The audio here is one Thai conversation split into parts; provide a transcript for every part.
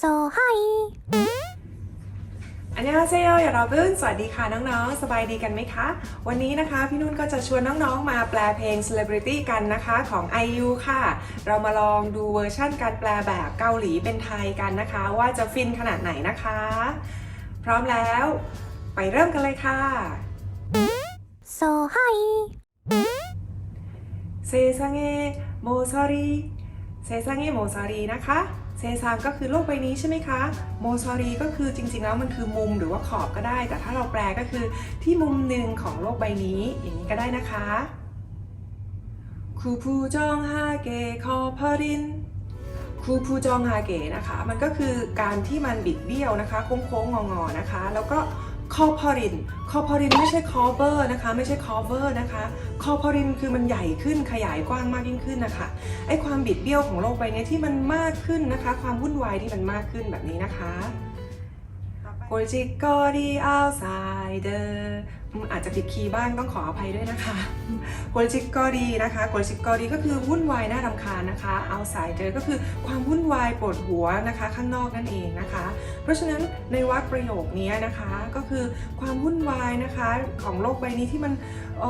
โซไฮอันนี้เซลอย่ารอเพิ่งสวัสดีค่ะน้องๆ สบายดีกันไหมคะ วันนี้นะคะพี่นุ่นก็จะชวนน้องๆ มาแปลเพลง Celebrity กันนะคะของ IU ค่ะ เรามาลองดูเวอร์ชั่นการแปลแบบเกาหลีเป็นไทยกันนะคะ ว่าจะฟินขนาดไหนนะคะ พร้อมแล้ว ไปเริ่มกันเลยค่ะโซไฮเซซังเอโมซารีเซซังเอโมซารีนะคะ เซซางก็คือโลกใบนี้ใช่ไหมคะ โมซารีก็คือจริงๆแล้วมันคือมุมหรือว่าขอบก็ได้ แต่ถ้าเราแปลก็คือที่มุมหนึ่งของโลกใบนี้ อย่างนี้ก็ได้นะคะคูพูจองฮาเกคอพารินคูพูจองฮาเกนะคะ มันก็คือการที่มันบิดเบี้ยวนะคะ โค้งๆงอๆนะคะ แล้วก็ คอพอรินคอพอรินไม่ใช่ cover นะคะ ไม่ใช่ cover นะคะคอพอรินคือมันใหญ่ขึ้นขยายกว้างมากยิ่งขึ้นนะคะไอความบิดเบี้ยวของโลกใบนี้ที่มันมากขึ้นนะคะ ความวุ่นวายที่มันมากขึ้นแบบนี้นะคะโกจิกอาจจะผิดคีย์บ้างต้องขออภัยด้วยนะคะโกจิกอดีนะคะโกจิกอดีก็คือวุ่นวายน่ารำคาญนะคะ outsider ก็คือความวุ่นวายปวดหัวนะคะ ข้างนอกนั่นเองนะคะ เพราะฉะนั้นในวรรคประโยคนี้นะคะก็คือความวุ่นวายนะคะของโลกใบนี้ที่มันเ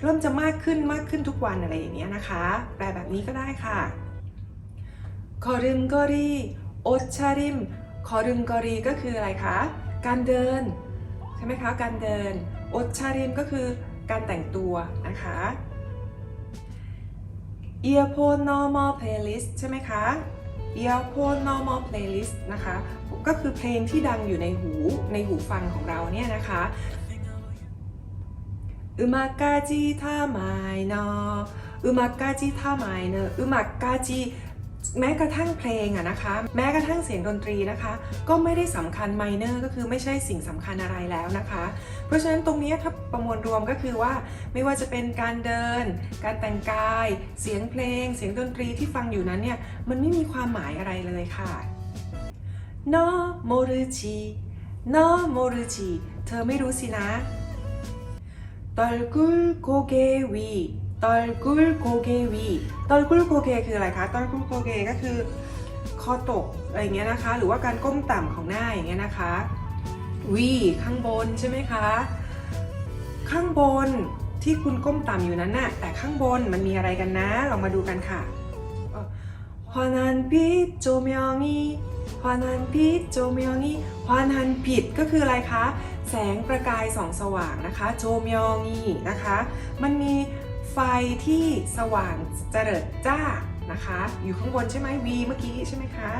เริ่มจะมากขึ้นมากขึ้นทุกวันอะไรอย่างเงี้ยนะคะ แปลแบบนี้ก็ได้ค่ะคอรึมกอรีโอชาริมคอรึมกอรีก็คืออะไรคะการเดิน ใช่ไหมคะการเดินอดชาริมก็คือการแต่งตัวนะคะเอีย r p o d normal playlist ใช่ไหมคะเอีย r p o d normal playlist นะคะ ก็คือเพลงที่ดังอยู่ในหูในหูฟังของเราเนี่ยนะคะอุมากาจิท่าไมโนอุมうまかじたまいのうまかじたまいのうまかじ แม้กระทั่งเพลงอะนะคะ แม้กระทั่งเสียงดนตรีนะคะ ก็ไม่ได้สำคัญไมเนอร์ก็คือไม่ใช่สิ่งสำคัญอะไรแล้วนะคะ เพราะฉะนั้นตรงนี้ถ้าประมวลรวมก็คือว่าไม่ว่าจะเป็นการเดิน การแต่งกาย เสียงเพลง เสียงดนตรีที่ฟังอยู่นั้นเนี่ยมันไม่มีความหมายอะไรเลยค่ะโนโมรุจิโนโมรุจิเธอไม่รู้สินะตอลกุลโคเกวี ตอลกุลโกเกวีตอลกุลโกเกคืออะไรคะตอลกุลโกเกก็คือคอตกอะไรเงี้ยนะคะ หรือว่าการก้มต่ำของหน้าอย่างเงี้ยนะคะวีข้างบนใช่ไหมคะ ข้างบนที่คุณก้มต่ำอยู่นั้นน่ะแต่ข้างบนมันมีอะไรกันนะ ลองมาดูกันค่ะฮวานันปิดโจมยองีฮวานันปิดโจมยองีฮวานันปิดก็คืออะไรคะ แสงประกายส่องสว่างนะคะ โจมยองีนะคะ มันมี ไฟที่สว่างเจริญจ้านะคะ อยู่ข้างบนใช่ไหม V เมื่อกี้ใช่ไหมคะ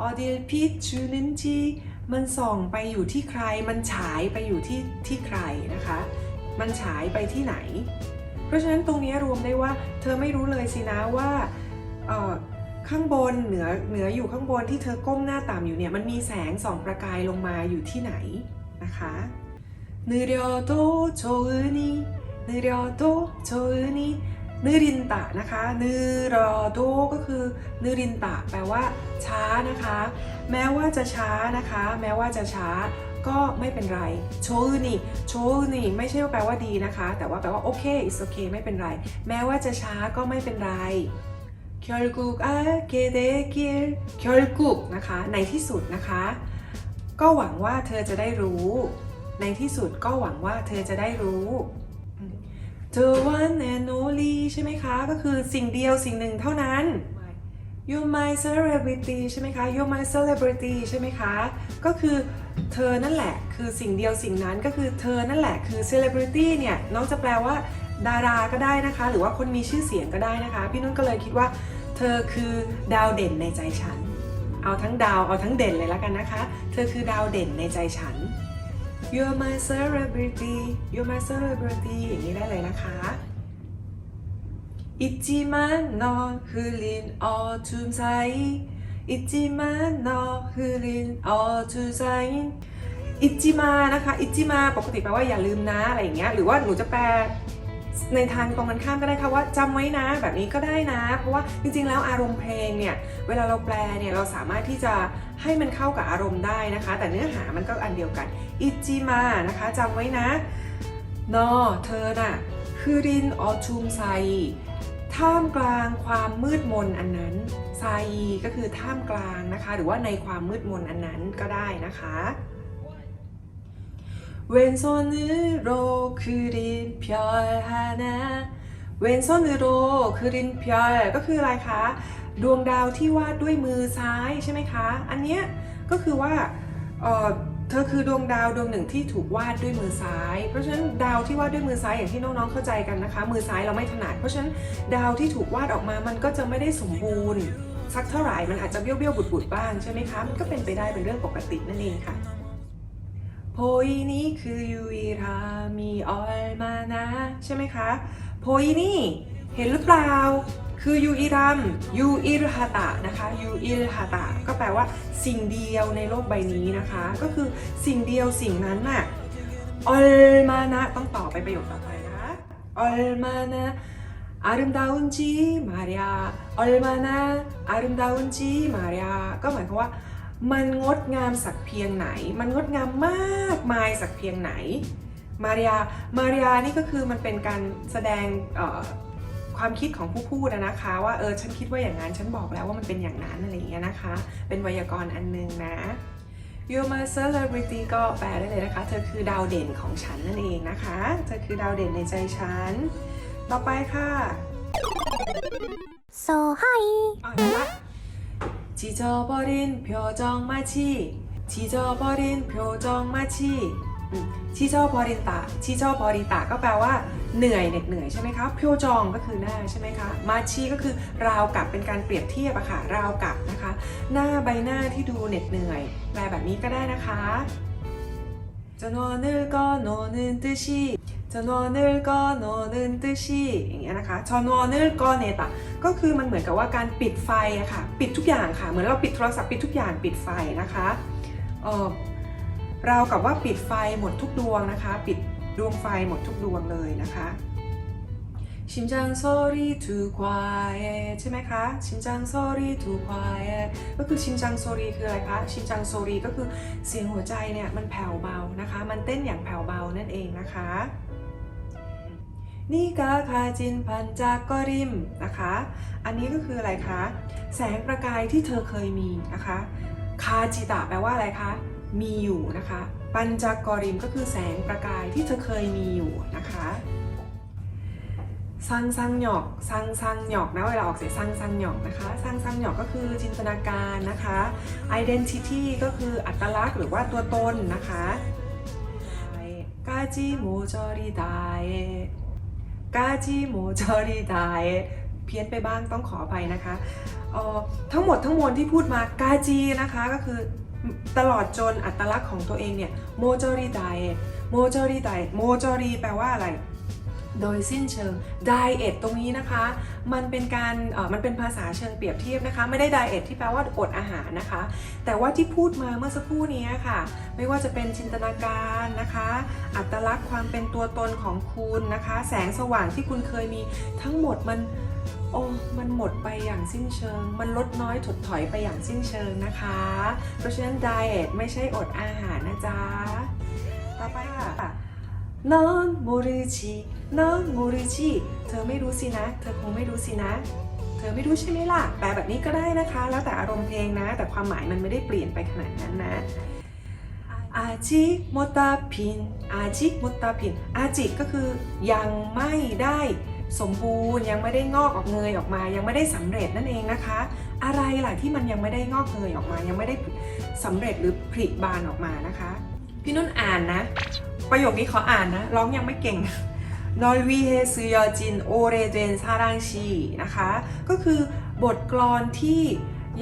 ออเดียพีชูนินจีมันส่องไปอยู่ที่ใคร มันฉายไปอยู่ที่ที่ใครนะคะ มันฉายไปที่ไหน เพราะฉะนั้นตรงนี้รวมได้ว่า เธอไม่รู้เลยสินะว่าข้างบนเหนือเหนืออยู่ข้างบนที่เธอก้มหน้าต่ำอยู่เนี่ยมันมีแสงส่องประกายลงมาอยู่ที่ไหนนะคะเนือเดีโตโชนิ 느려도 좋으니 느린다นะคะ느려도ก็คือ느린다แปลว่าช้านะคะ แม้ว่าจะช้านะคะ แม้ว่าจะช้าก็ไม่เป็นไรโชอึนี่โชอึนี่ไม่ใช่ว่าแปลว่าดีนะคะ แต่ว่าแปลว่าโอเค is okay ไม่เป็นไร แม้ว่าจะช้าก็ไม่เป็นไร 결국 알게 되길 결국 นะคะ ในที่สุดนะคะ ก็หวังว่าเธอจะได้รู้ ในที่สุดก็หวังว่าเธอจะได้รู้ เธอวันแอนโนลีใช่ไหมคะ ก็คือสิ่งเดียวสิ่งหนึ่งเท่านั้น you my celebrity ใช่ไหมคะ you my celebrity ใช่ไหมคะ ก็คือเธอนั่นแหละ คือสิ่งเดียวสิ่งนั้นก็คือเธอนั่นแหละ คือ celebrity เนี่ย น้องจะแปลว่า ดาราก็ได้นะคะ หรือว่าคนมีชื่อเสียงก็ได้นะคะ พี่นุ่นก็เลยคิดว่า เธอคือดาวเด่นในใจฉัน เอาทั้งดาว เอาทั้งเด่นเลยแล้วกันนะคะ เธอคือดาวเด่นในใจฉัน You're my celebrity You're my celebrity อย่างนี้ได้เลยนะคะ 있지만 너 흘린 어둠 사이 있지만 너 흘린 어둠 사이 있지마 นะคะ 있지마 ปกติแปลว่าอย่าลืมนะอะไรอย่างเงี้ย หรือว่าหนูจะแปลในทางตรงกันข้ามก็ได้ค่ะว่าจำไว้นะแบบนี้ก็ได้นะ เพราะว่าจริงๆแล้วอารมณ์เพลงเนี่ย เวลาเราแปลเนี่ยเราสามารถที่จะ ให้มันเข้ากับอารมณ์ได้นะคะ แต่เนื้อหามันก็อันเดียวกันอิจิมานะคะจำไว้นะนอเธอน่ะคือรินออชุมไซท่ามกลางความมืดมนอันนั้นไซก็คือท่ามกลางนะคะ หรือว่าในความมืดมนอันนั้นก็ได้นะคะเวนโซนึโรคือรินเพียวฮานะ เวนโซนึโรคือรินเพียวก็คืออะไรคะ ดวงดาวที่วาดด้วยมือซ้ายใช่ไหมคะ อันเนี้ยก็คือว่าเออเธอคือดวงดาวดวงหนึ่งที่ถูกวาดด้วยมือซ้าย เพราะฉะนั้นดาวที่วาดด้วยมือซ้ายอย่างที่น้องๆเข้าใจกันนะคะ มือซ้ายเราไม่ถนัด เพราะฉะนั้นดาวที่ถูกวาดออกมามันก็จะไม่ได้สมบูรณ์สักเท่าไหร่ มันอาจจะเบี้ยวๆบุดๆบ้างใช่ไหมคะ มันก็เป็นไปได้เป็นเรื่องปกตินั่นเองค่ะโพยนี่คือยูอิรามีออลมานะใช่ไหมคะ โพยนี่ เห็นหรือเปล่า คือยูอิรัมยูอิรฮาตะนะคะยูอิรฮาตะก็แปลว่าสิ่งเดียวในโลกใบนี้นะคะ ก็คือสิ่งเดียวสิ่งนั้นน่ะออลมานะต้องต่อไปประโยคต่อไปนะคะออลมานะอารุมดาอุนจีมาริยาออลมานะอารุมดาอุนจีมาริยาก็หมายความว่ามันงดงามสักเพียงไหน มันงดงามมากมายสักเพียงไหน มาริยา มาริยานี่ก็คือมันเป็นการแสดงเอ่อความคิดของผู้พูดอะนะคะ ว่าเออฉันคิดว่าอย่างนั้น ฉันบอกแล้วว่ามันเป็นอย่างนั้นอะไรอย่างเงี้ยนะคะ เป็นไวยากรณ์อันนึงนะ You're my celebrity ก็แปลได้เลยนะคะ เธอคือดาวเด่นของฉันนั่นเองนะคะ เธอคือดาวเด่นในใจฉัน ต่อไปค่ะ โซไฮ อ่ะนะคะ지져버린 표정 마치 지져버린 표정 마치 ชีเจบาบริตะชีเจบาบริตะก็แปลว่าเหนื่อยเหน็ดเหนื่อยใช่ไหมคะเพียวจองก็คือหน้าใช่ไหมคะมาชีก็คือราวกับเป็นการเปรียบเทียบอะค่ะราวกับนะคะ หน้าใบหน้าที่ดูเหน็ดเหนื่อยแปลแบบนี้ก็ได้นะคะจะนอนนึกก็นอนนึกตื้อชีจะนอนนึกก็นอนนึกตื้อชีอย่างเงี้ยนะคะชอนอนนึกก็เนตะก็คือมันเหมือนกับว่าการปิดไฟอะค่ะ ปิดทุกอย่างค่ะ เหมือนเราปิดโทรศัพท์ปิดทุกอย่างปิดไฟนะคะเออ เรากับว่าปิดไฟหมดทุกดวงนะคะ ปิดดวงไฟหมดทุกดวงเลยนะคะชิมจังโซรีทูควายใช่ไหมคะชิมจังโซรีทูควายก็คือชิมจังโซรีคืออะไรคะชิมจังโซรีก็คือเสียงหัวใจเนี่ยมันแผ่วเบานะคะ มันเต้นอย่างแผ่วเบานั่นเองนะคะนี่กาคาจินพันจากกริมนะคะ อันนี้ก็คืออะไรคะ แสงประกายที่เธอเคยมีนะคะ คาจิตะแปลว่าอะไรคะ มีอยู่นะคะ ปัญจกริมก็คือแสงประกายที่เธอเคยมีอยู่นะคะซังซังหยอกซังซังหยอกนะเวลาออกเสียงซังซังหยอกนะคะซังซังหยอกก็คือจินตนาการนะคะ identity ก็คืออัตลักษณ์หรือว่าตัวตนนะคะกาจิโมจอริไดกาจิโมจอริไดเพี้ยนไปบ้างต้องขออภัยนะคะเอ่อทั้งหมดทั้งมวลที่พูดมากาจีนะคะก็คือ ตลอดจนอัตลักษณ์ของตัวเองเนี่ยโมจอรีไดโมจอรีไดโมจอรีแปลว่าอะไร โดยสิ้นเชิงไดเอทตรงนี้นะคะ มันเป็นการมันเป็นภาษาเชิงเปรียบเทียบนะคะ ไม่ได้ไดเอทที่แปลว่าอดอาหารนะคะ แต่ว่าที่พูดมาเมื่อสักครู่นี้ค่ะ ไม่ว่าจะเป็นจินตนาการนะคะ อัตลักษณ์ความเป็นตัวตนของคุณนะคะ แสงสว่างที่คุณเคยมีทั้งหมดมันโอ้มันหมดไปอย่างสิ้นเชิง มันลดน้อยถดถอยไปอย่างสิ้นเชิงนะคะ เพราะฉะนั้นไดเอทไม่ใช่อดอาหารนะจ๊ะ ต่อไปค่ะ นอนโมริชินอนโมริชิเธอไม่รู้สินะ เธอคงไม่รู้สินะ เธอไม่รู้ใช่ไหมล่ะแปลแบบนี้ก็ได้นะคะ แล้วแต่อารมณ์เพลงนะ แต่ความหมายมันไม่ได้เปลี่ยนไปขนาดนั้นนะอาจิโมตาพินอาจิโมตาพินอาจิก็คือยังไม่ได้สมบูรณ์ยังไม่ได้งอกออกเงยออกมา ยังไม่ได้สำเร็จนั่นเองนะคะ อะไรล่ะที่มันยังไม่ได้งอกเงยออกมา ยังไม่ได้สำเร็จหรือผลิบานออกมานะคะ พี่นุ่นอ่านนะ ประโยคนี้เขออ่านนะ ร้องยังไม่เก่งนอร์วีเฮซยอจินโอเรเดนซารังชีนะคะ ก็คือบทกลอนที่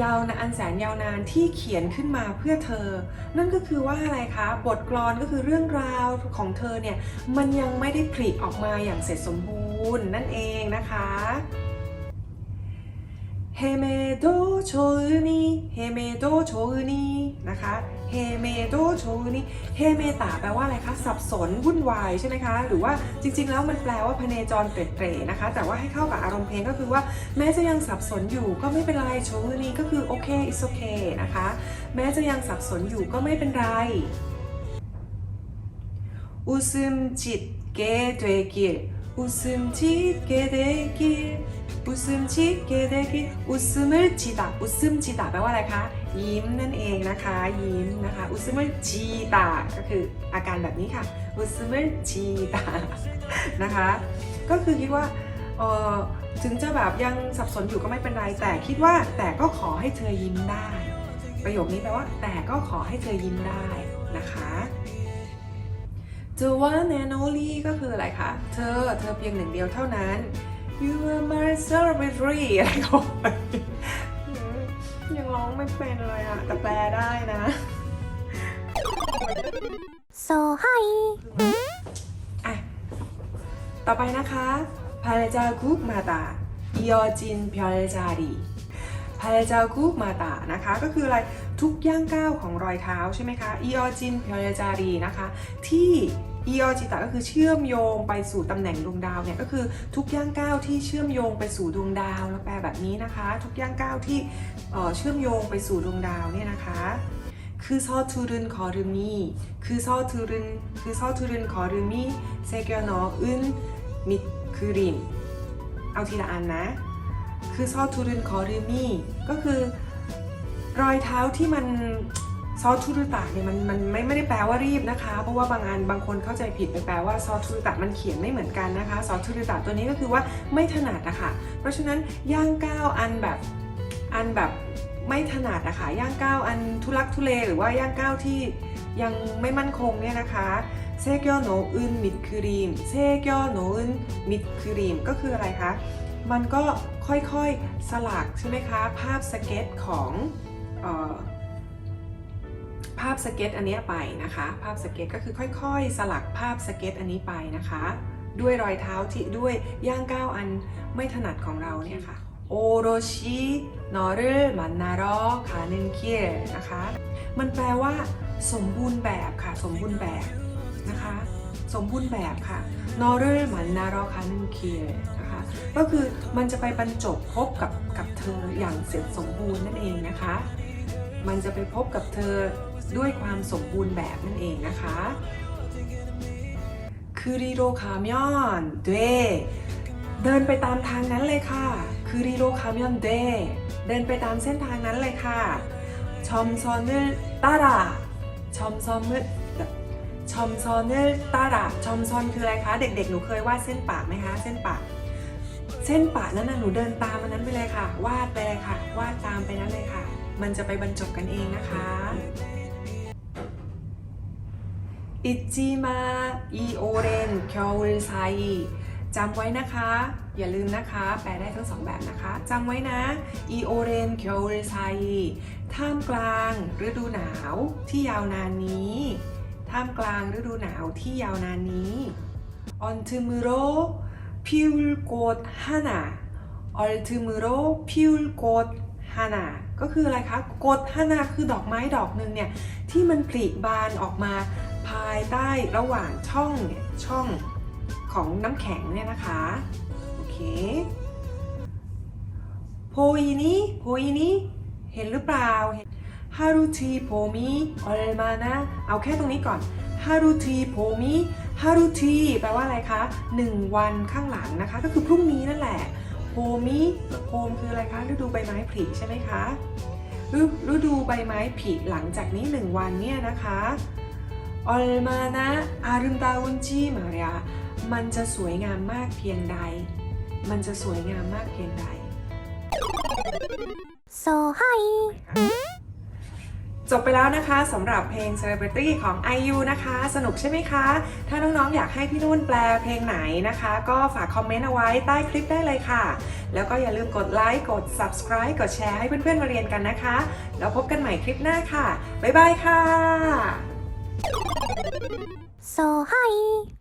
ยาวนานแสนยาวนานที่เขียนขึ้นมาเพื่อเธอ นั่นก็คือว่าอะไรคะ บทกลอนก็คือเรื่องราวของเธอเนี่ย มันยังไม่ได้ผลิออกมาอย่างเสร็จสมบูรณ์นั่นเองนะคะเฮเมโดโชอุนิเฮเมโดโชอุนินะคะ เฮเมโดโชอุนิเฮเมตาแปลว่าอะไรคะ สับสนวุ่นวายใช่ไหมคะ หรือว่าจริง ๆ แล้วมันแปลว่าพเนจรเตร่ๆนะคะ แต่ว่าให้เข้ากับอารมณ์เพลงก็คือว่าแม้จะยังสับสนอยู่ก็ไม่เป็นไรโชอุนิก็คือโอเค it's okay นะคะ แม้จะยังสับสนอยู่ก็ไม่เป็นไรอุซึมจิตเกเดกิอุซึมจิตเกเดกิเดอุซึมชิเกเดกิอุซึมจิตะอุซึมจิตะแปลว่าอะไรคะ ยิ้มนั่นเองนะคะ ยิ้มนะคะอุซึมจิตะก็คืออาการแบบนี้ค่ะอุซึมจิตะนะคะ ก็คือคิดว่าเออถึงจะแบบยังสับสนอยู่ก็ไม่เป็นไร แต่คิดว่าแต่ก็ขอให้เธอยิ้มได้ ประโยคนี้แปลว่า แต่ก็ขอให้เธอยิ้มได้นะคะ The one and only ก็คืออะไรคะ เธอ เธอเพียงหนึ่งเดียวเท่านั้น You are my celebrity อะไรก็ ยังร้องไม่เป็นเลยอะแต่แปลได้นะโซไฮอะต่อไปนะคะพาลจากุกมาตาอีอจินพาลจารีพาลจากุกมาตานะคะ ก็คืออะไรทุกย่างก้าวของรอยเท้าใช่ไหมคะอีอจินพาลจารีนะคะ ที่ อีอจิตะก็คือเชื่อมโยงไปสู่ตำแหน่งดวงดาวเนี่ยก็คือทุกย่างก้าวที่เชื่อมโยงไปสู่ดวงดาวแล้วแปลแบบนี้นะคะ ทุกย่างก้าวที่เชื่อมโยงไปสู่ดวงดาวเนี่ยนะคะคือซอทูรึนคอรึมีคือซอทูรึนคือซอทูรึนคอรึมีเซเกนออึนมิดคือริมเอาทีละอันนะ คือซอทูรึนคอรึมีก็คือรอยเท้าที่มัน ซอสทูรุตะเนี่ยมันมันไม่ไม่ได้แปลว่ารีบนะคะ เพราะว่าบางอันบางคนเข้าใจผิดไปแปลว่าซอสทูรุตะมันเขียนไม่เหมือนกันนะคะ ซอสทูรุตะตัวนี้ก็คือว่าไม่ถนัดอะค่ะเพราะฉะนั้นย่างก้าวอันแบบอันแบบไม่ถนัดอะค่ะย่างก้าวอันทุลักทุเลหรือว่าย่างก้าวที่ยังไม่มั่นคงเนี่ยนะคะเซกยวโนอึนมิดครีมเซกยวโนอึนมิดครีมก็คืออะไรคะมันก็ค่อยๆสลักใช่ไหมคะภาพสเก็ตของเออ ภาพสเก็ตอันเนี้ยไปนะคะ ภาพสเก็ตก็คือค่อยๆ สลักภาพสเก็ตอันนี้ไปนะคะ ด้วยรอยเท้าที่ด้วยย่างก้าวอันไม่ถนัดของเราเนี่ยค่ะโอโรชินอรุมันนารอคาเนึงเคียนะคะ มันแปลว่า สมบูรณ์แบบค่ะ สมบูรณ์แบบนะคะ สมบูรณ์แบบค่ะนอรุมันนารอคาเนึงเคียนะคะ ก็คือมันจะไปบรรจบพบกับกับเธออย่างเสร็จสมบูรณ์นั่นเองนะคะ มันจะไปพบกับเธอ ด้วยความสมบูรณ์แบบนั่นเองนะคะคือริโรคามยอนเดเดินไปตามทางนั้นเลยค่ะคือริโรคามยอนเดเดินไปตามเส้นทางนั้นเลยค่ะชอมซอนเนึตาราชอมซอนเนึชอมซอนเนึตาราชอมซอนคืออะไรคะ เด็กๆ หนูเคยวาดเส้นปากไหมคะ เส้นปากเส้นปะนั้นนะหนูเดินตามมันนั้นไปเลยค่ะ วาดไปเลยค่ะ วาดตามไปนั้นเลยค่ะ มันจะไปบรรจบกันเองนะคะ อิจิมาอีโอเรนคยวริไซจำไว้นะคะ อย่าลืมนะคะ แปลได้ทั้งสองแบบนะคะจำไว้นะอีโอเรนเคียวริไซท่ามกลางฤดูหนาวที่ยาวนานนี้ ท่ามกลางฤดูหนาวที่ยาวนานนี้ออนทึมโรพิวโกดฮานาออนทึมโรพิวโกดฮานาก็คืออะไรคะโกดฮานาคือดอกไม้ดอกหนึ่งเนี่ยที่มันผลิบานออกมา ภายใต้ระหว่างช่องเนี่ยช่องของน้ำแข็งเนี่ยนะคะโอเคโพอีนี้โพอีนี้เห็นหรือเปล่าฮารุทีโพมิอลมานะเอาแค่ตรงนี้ก่อนฮารุทีโพมิฮารุทีแปลว่าอะไรคะหนึ่งวันข้างหลังนะคะ ก็คือพรุ่งนี้นั่นแหละโพมิโพมคืออะไรคะฤดูใบไม้ผลิใช่ไหมคะฤฤดูใบไม้ผลิหลังจากนี้หนึ่งวันเนี่ยนะคะ อลมานะอารุมตาอุนจีมาเรียมันจะสวยงามมากเพียงใด มันจะสวยงามมากเพียงใดโซไฮจบไปแล้วนะคะสำหรับเพลง Celebrity ของ IU นะคะ สนุกใช่ไหมคะ ถ้าน้องๆ อยากให้พี่นุ่นแปลเพลงไหนนะคะ ก็ฝากคอมเมนต์เอาไว้ใต้คลิปได้เลยค่ะ แล้วก็อย่าลืมกดไลค์กด subscribe กดแชร์ให้เพื่อนๆ มาเรียนกันนะคะ แล้วพบกันใหม่คลิปหน้าค่ะ บ๊ายบายค่ะ โซไฮ